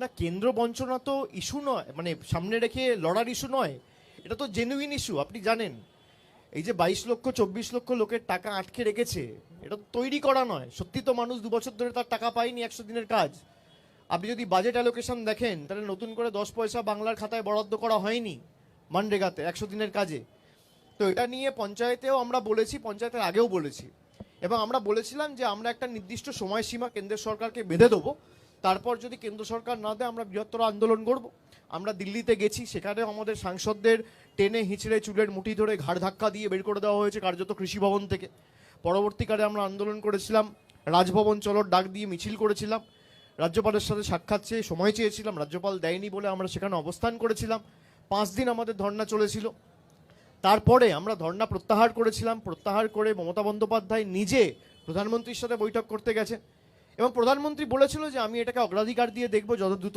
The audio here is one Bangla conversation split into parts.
না, কেন্দ্র বঞ্চনা তো ইস্যু নয় মানে সামনে রেখে লড়ার ইস্যু নয়, এটা তো জেনুইন ইস্যু আপনি জানেন। এই যে বাইশ লক্ষ, চব্বিশ লক্ষ লোকের টাকা আটকে রেখেছে, এটা তো তৈরি করা নয়। সত্যি তো মানুষ দু বছর ধরে তার টাকা পায়নি একশো দিনের কাজ। আপনি যদি বাজেট অ্যালোকেশন দেখেন, তাহলে নতুন করে দশ পয়সা বাংলার খাতায় বরাদ্দ করা হয়নি মানরেগাতে একশো দিনের কাজে। তো এটা নিয়ে পঞ্চায়েতেও আমরা বলেছি, পঞ্চায়েতের আগেও বলেছি। এবং আমরা বলেছিলাম যে আমরা একটা নির্দিষ্ট সময়সীমা কেন্দ্রের সরকারকে বেঁধে দেবো তারপর যদি কেন্দ্র সরকার না দেয়, আমরা বৃহত্তর আন্দোলন করব আমরা দিল্লিতে গেছি সেখানেও আমাদের সাংসদদের টেনে হিঁচড়ে চুলের মুঠি ধরে ঘাড় ধাক্কা দিয়ে বের করে দেওয়া হয়েছে কার্যত কৃষি ভবন থেকে। পরবর্তীকালে আমরা আন্দোলন করেছিলাম, রাজভবন চলোর ডাক দিয়ে মিছিল করেছিলাম। রাজ্যপালের সাথে সাক্ষাৎ চেয়ে সময় চেয়েছিলাম, রাজ্যপাল দেয়নি বলে আমরা সেখানে অবস্থান করেছিলাম। পাঁচ দিন আমাদের ধর্ণা চলেছিল। তারপরে আমরা ধর্না প্রত্যাহার করেছিলাম। প্রত্যাহার করে মমতা বন্দ্যোপাধ্যায় নিজে প্রধানমন্ত্রীর সাথে বৈঠক করতে গেছেন। এবং প্রধানমন্ত্রী বলেছিল যে আমি এটাকে অগ্রাধিকার দিয়ে দেখব যত দ্রুত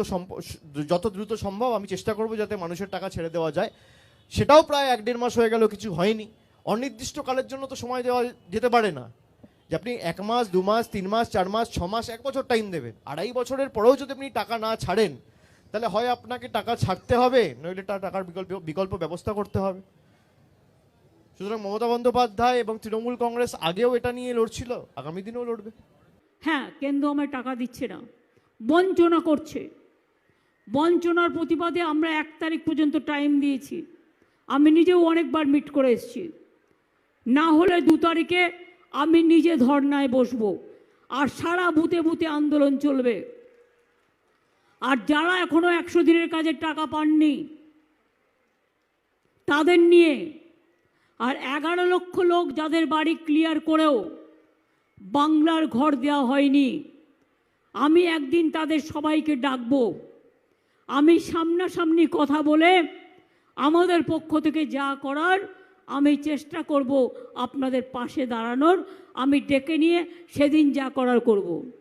যত দ্রুত সম্ভব, আমি চেষ্টা করব যাতে মানুষের টাকা ছেড়ে দেওয়া যায়। সেটাও প্রায় এক দেড় মাস হয়ে গেল, কিছু হয়নি। অনির্দিষ্টকালের জন্য তো সময় দেওয়া যেতে পারে না। যে আপনি এক মাস, দু মাস, তিন মাস, চার মাস, ছ মাস, এক বছর টাইম দেবেন। আড়াই বছরের পরেও যদি আপনি টাকা না ছাড়েন, তাহলে হয় আপনাকে টাকা ছাড়তে হবে, নইলে টাকার বিকল্প বিকল্প ব্যবস্থা করতে হবে। সুতরাং মমতা বন্দ্যোপাধ্যায় এবং তৃণমূল কংগ্রেস আগেও এটা নিয়ে লড়ছিল, আগামী দিনেও লড়বে। হ্যাঁ কেন্দ্র আমায় টাকা দিচ্ছে না। বঞ্চনা করছে। বঞ্চনার প্রতিবাদে আমরা এক তারিখ পর্যন্ত টাইম দিয়েছি। আমি নিজেও অনেকবার মিট করে এসেছি। না হলে দু তারিখে আমি নিজে ধর্নায় বসবো। আর সারা বুথে বুথে আন্দোলন চলবে। আর যারা এখনও একশো দিনের কাজের টাকা পাননি, তাদের নিয়ে আর এগারো লক্ষ লোক যাদের বাড়ি ক্লিয়ার করেও বাংলার ঘর দেওয়া হয়নি। আমি একদিন তাদের সবাইকে ডাকব। আমি সামনাসামনি কথা বলে আমাদের পক্ষ থেকে যা করার আমি চেষ্টা করব আপনাদের পাশে দাঁড়ানোর। আমি ডেকে নিয়ে সেদিন যা করার করব।